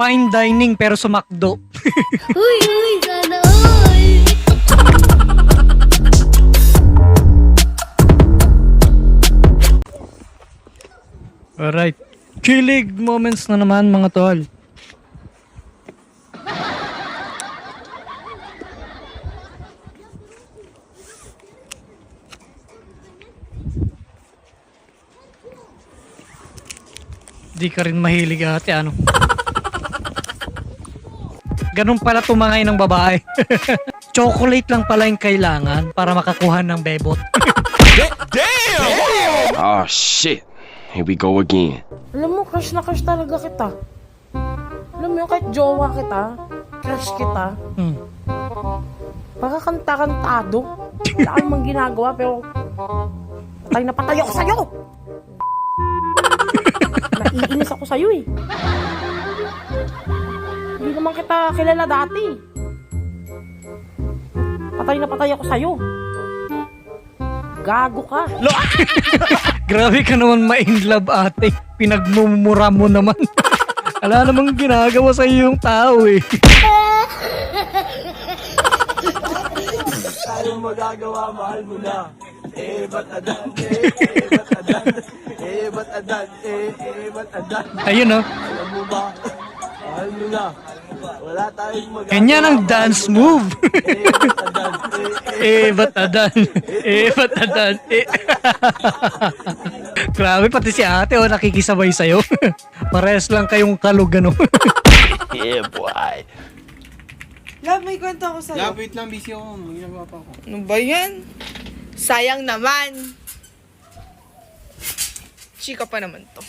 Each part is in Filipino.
Fine dining pero sumakdo. Uy, uy, sana all. Alright. Kilig moments na naman mga tol. Di ka rin mahilig ate ano. Ganun pala tumangay ng babae. Chocolate lang pala yung kailangan para makakuha ng bebot. Oh shit. Here we go again. Alam mo, crush na crush talaga kita. Alam mo kahit jowa kita, crush kita, Hmm. baka kanta-kantado. Wala kang mang ginagawa, pero patay na patay ako sa'yo! Naiinis ako sa'yo eh. Naman kita kilala dati. Patay na patay ako sa'yo. Gago ka. Grabe ka naman ma-in love ate. Pinagmumura mo naman. Wala namang ginagawa sa yung tao eh. Ayun oh. Ganyan ang dance move. eh, ba't adan? Eh, ba't adan? Eh. Grabe, pati si ate, oh, nakikisabay sa'yo. Pares lang kayong kalug, ano. Yeah, boy. Love, may kwento ako sa'yo. Love, wait lang, busy ako. May ginagawa pa ako. Ano ba yan? Sayang naman. Chika pa naman to.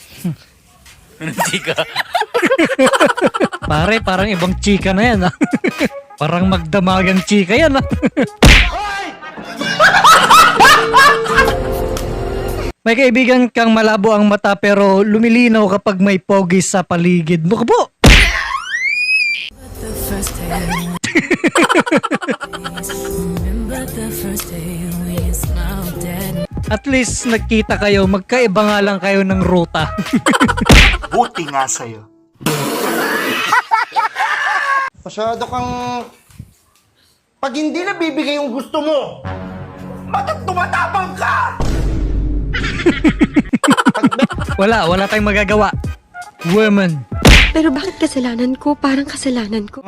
Pare, parang ibang chika na yan, ah. parang magdamagang chika yan, ah. May kaibigan kang malabo ang mata pero lumilinaw kapag may pogi sa paligid mo. Kapo! At least nagkita kayo, magkaiba nga lang kayo ng ruta. Buti nga sa'yo. Masyado kang... Pag hindi na bibigay yung gusto mo, bakit tumatapang ka? Wala, wala tayong magagawa. Woman. Pero bakit kasalanan ko? Parang kasalanan ko.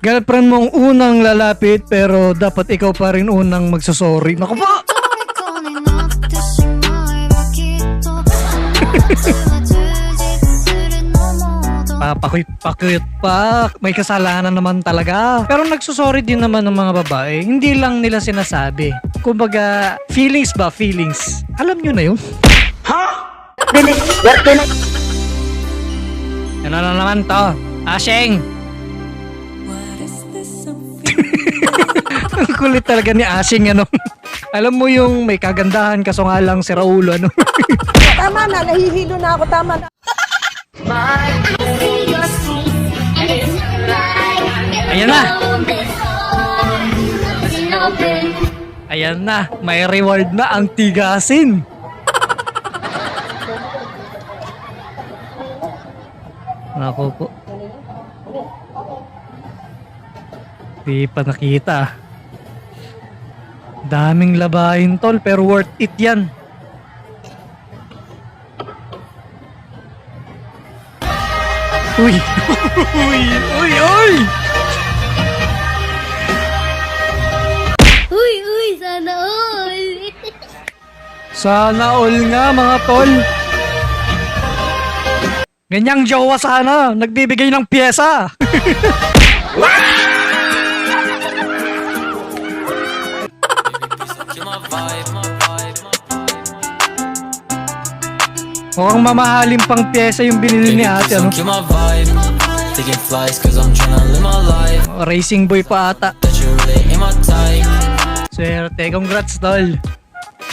Girlfriend mo ang unang lalapit pero dapat ikaw pa rin unang magsasorry. Naku po! Papakuyot-pakuyot pa. May kasalanan naman talaga. Pero nagsusorry din naman ng mga babae. Hindi lang nila sinasabi. Kumbaga, feelings ba? Feelings. Alam nyo na yun? Ano na naman to? Asheng! Ang kulit talaga ni Ashing ano. Alam mo yung may kagandahan kaso nga lang si Raulo ano. Tama na, nahihilo na ako, tama na. Ayan na. Ayan na, may reward na ang tigasin. Nako po. Di pa nakita. Daming labahin tol pero worth it yan. Uy! uy! Uy! Uy! Uy, uy, sana all. Sana all nga mga tol. Ganyang jowa sana, nagbibigay ng pyesa. Mukhang mamahaling pang pyesa yung binili ni ate, ano? Kill my vibe. Taking flights cause I'm tryna live my life. Racing boy pa ata. Swerte, congrats tol.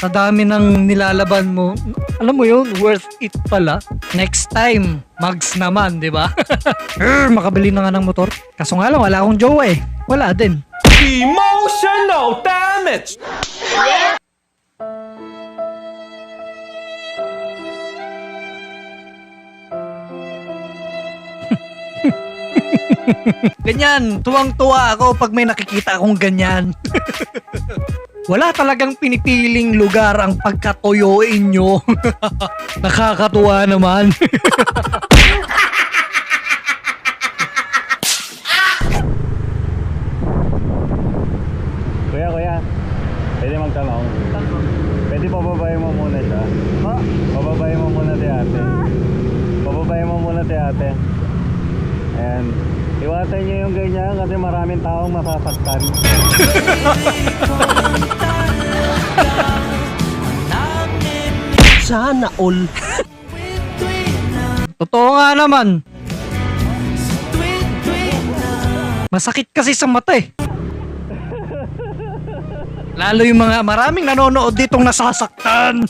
Sa dami ng nilalaban mo, alam mo yun, worth it pala. Next time, mags naman, di ba? Err, makabili na nga ng motor. Kaso nga lang, wala akong jowa eh. Wala din. Emotional damage! ganyan, tuwang-tuwa ako pag may nakikita akong ganyan. Wala talagang pinipiling lugar ang pagkatoyoin nyo. Nakakatuwa naman. Kuya, kuya. Pwede magtanong? Pwede pababayin mo muna siya? Ha? Pababayin mo muna si ate. Pababayin mo muna si ate. Ayan. Iwasan niyo yung ganyan kasi maraming taong masasaktan. Sana all. Totoo nga naman. Masakit kasi sa mata eh. Lalo yung mga maraming nanonood ditong nasasaktan.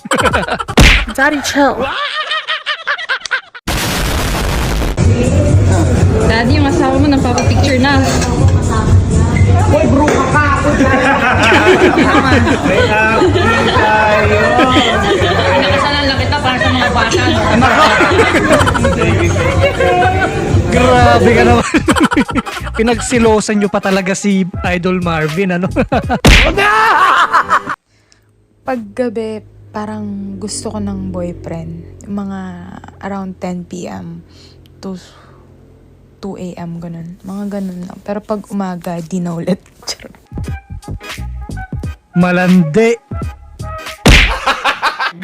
Daddy, chill. Daddy, yung asawa mo nagpapapicture na. Nakasalan lang kita para sa mga bata. Grabe ka naman. Pinagsilosan nyo pa talaga si Idol Marvin, ano? Paggabi, parang gusto ko ng boyfriend. Mga around 10 p.m. to 2 a.m. ganun. Mga ganun lang. Pero pag umaga, di na ulit. Malandi.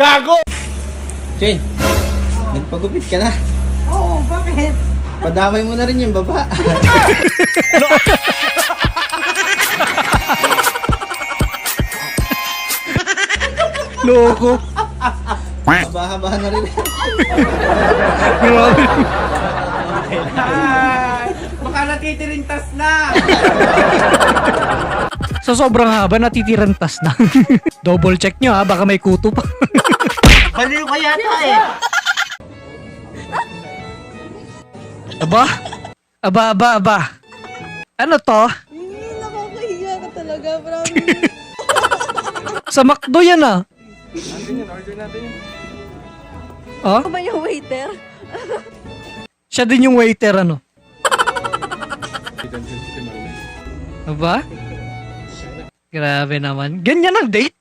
Jane, nagpagupit ka na? Oo, bakit? Padamay mo na rin yung baba. Loko. Haba-haba na rin. Grabe. Baka natitirintas na! Sa sobrang haba, natitirantas na. Double check nyo ha, baka may kuto pa. Baliw ka yata eh. aba? Aba, aba, aba. Ano to? Nakakahiya ka talaga, promise. Sa McDo yan ah. Oh? Ako ba yung waiter? Siya din yung waiter ano. Aba? Grabe naman. Ganyan ang date?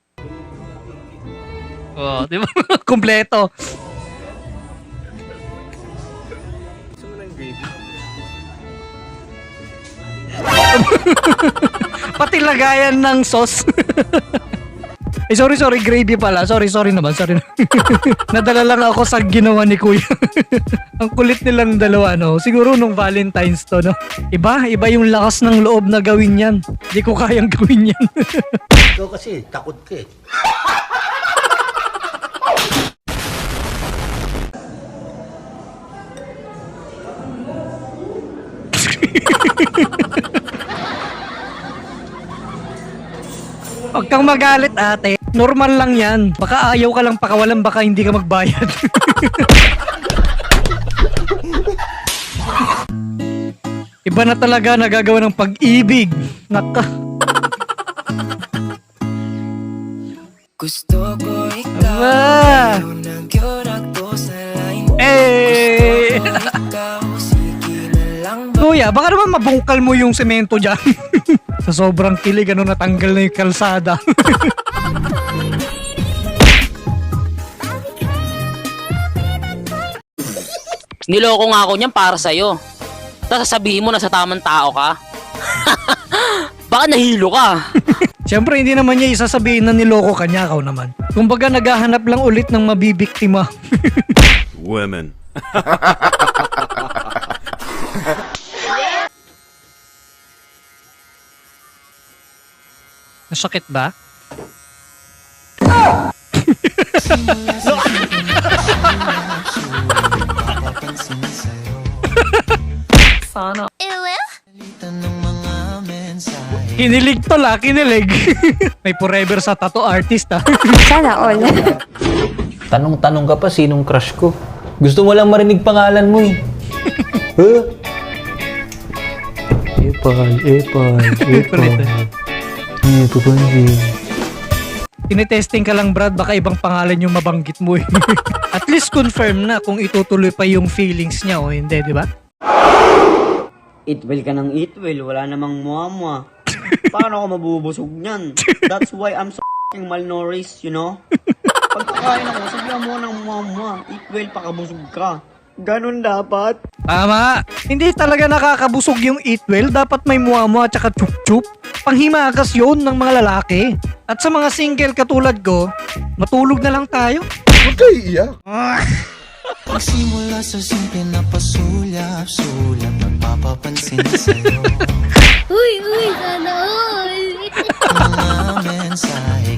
Oh, di ba? Kompleto. Pati lagayan ng sauce. Eh, sorry, sorry, gravy pala. Sorry, sorry naman, sorry. Nadala lang ako sa ginawa ni Kuya. Ang kulit nilang dalawa, no? Siguro nung Valentine's to, no? Iba, iba yung lakas ng loob na gawin yan. Di ko kayang gawin yan. Ikaw kasi, takot ka eh. Huwag kang magalit, ate. Normal lang yan. Baka ayaw ka lang pakawalan, baka hindi ka magbayad. Iba na talaga nagagawa ng pag-ibig. Naka. Gusto ko Aba! Eh! Ikaw, na lang Kuya, baka naman mabungkal mo yung semento dyan. Sa sobrang kilig, ano, natanggal na yung kalsada. Niloko nga ako niyan para sa'yo. Tapos sasabihin mo na sa tamang tao ka. Baka nahilo ka. Siyempre, hindi naman niya isasabihin na niloko ka niya, ikaw naman. Kumbaga, naghahanap lang ulit ng mabibiktima. Women. Nasakit ba? Kinilig to la, kinilig. May forever sa tattoo artist ah. Sana all. Tanong-tanong ka pa sinong crush ko. Gusto mo lang marinig pangalan mo eh. huh? Epal, epal, epal. Hindi ko pansin. Tinetesting ka lang Brad, baka ibang pangalan yung mabanggit mo eh. At least confirm na kung itutuloy pa yung feelings niya o hindi, di ba? Eat well ka ng eat well, wala namang muamwa. Paano ako mabubusog niyan? That's why I'm so f***ing malnourished, you know? Pag kakain ako, sabihan mo ng muamwa. Eat well, pakabusog ka. Ganun dapat. Tama. Hindi talaga nakakabusog yung eat well. Dapat may muamo at saka chup-chup. Panghimagas yun ng mga lalaki. At sa mga single katulad ko, matulog na lang tayo. Huwag kayo iiyak. Magsimula sa simple na pasulyap-sulyap Nagpapapansin sa'yo Uy, uy, sana all. Mga mensahe,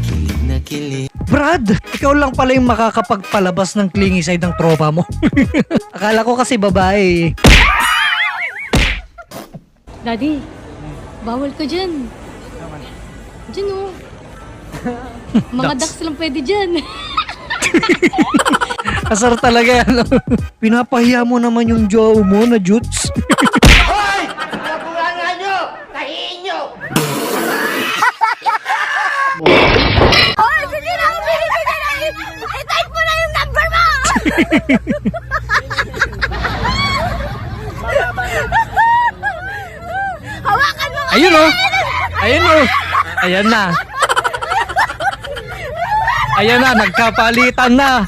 kilig kilig Brad, ikaw lang pala yung makakapagpalabas ng clingy side ng tropa mo. Akala ko kasi babae. eh. Daddy, bawal ka dyan. Dyan oh. Mga Ducks. ducks lang pwede dyan. Asar talaga yan. Pinapahiya mo naman yung jowa mo na Jutes. Hawakan mo Ayun oh. Ayun oh. Ayan na. Ayan na, nagkapalitan na.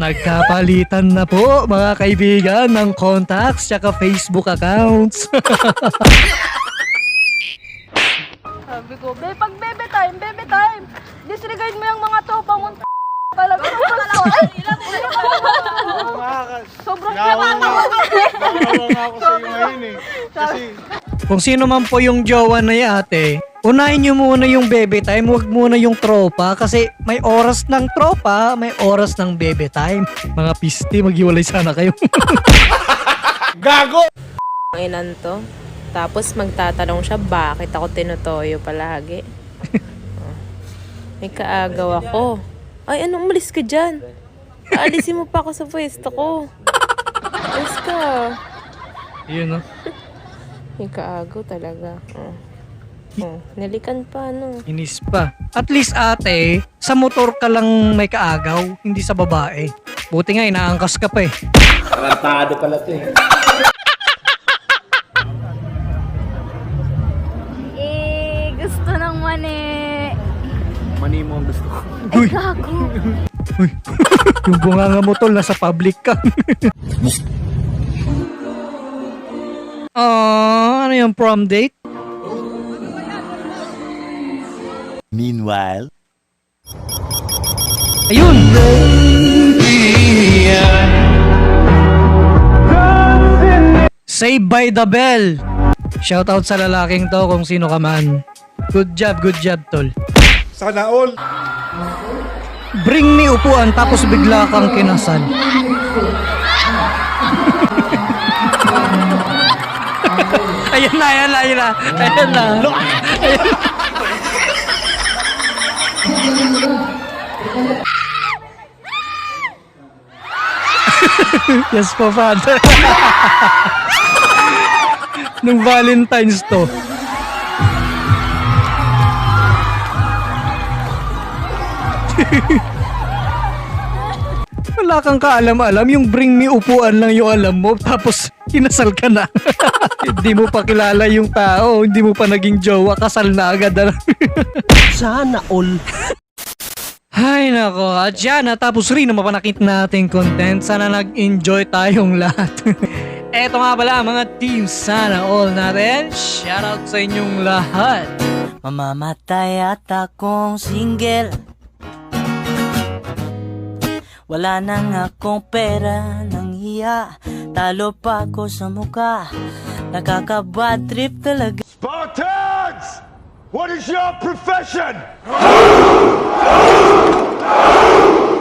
Nagkapalitan na po mga kaibigan ng contacts tsaka Facebook accounts. Sabi ko, be, pag bebe time, bebe time. Disregard mo yung mga tropa mo. Talaga sobrang ko. Ay, sobrang nakakatawa. Kung sino man po yung jowa na ate, unahin nyo muna yung bebe time, wag muna yung tropa kasi may oras ng tropa, may oras ng bebe time. Mga pisti, maghiwalay sana kayo. Gago! Inan to. Tapos magtatanong siya, bakit ako tinutoyo palagi? Oh. May kaagaw ako. Ay, anong umalis ka dyan? Aalisin mo pa ako sa pwesto ko. Alis ka. Yun oh. May kaagaw talaga. Oh. Oh, nalikan pa, no? Inis pa. At least ate, sa motor ka lang may kaagaw, hindi sa babae. Buti nga, inaangkas ka pa eh. Tarantado pala to eh. Eh, gusto ng mani. Mani mo ang gusto ko. Ay, gago. Yung bunganga mo tol, nasa public ka. Ah, ano yung prom date? Meanwhile Ayun! Saved by the bell! Shoutout sa lalaking to kung sino ka man. Good job, good job, tol. Sana all! Bring me upuan tapos bigla kang kinasal. ayan na, ayan na, ayan na. Ayan na. Na. yes po, Father. Nung Valentine's to. Wala kang kaalam-alam, yung bring me upuan lang yung alam mo, tapos kinasal ka na. hindi mo pa kilala yung tao, hindi mo pa naging jowa, kasal na agad. Sana all! Ay nako, at yan, natapos rin ang mapanakit nating content. Sana nag-enjoy tayong lahat. Eto nga pala mga team, sana all natin. Shoutout sa inyong lahat. Mamamatay at akong single Wala nang akong pera ng hiya Talo pa ako sa muka Nakakabad trip talaga Spartans! What is your profession?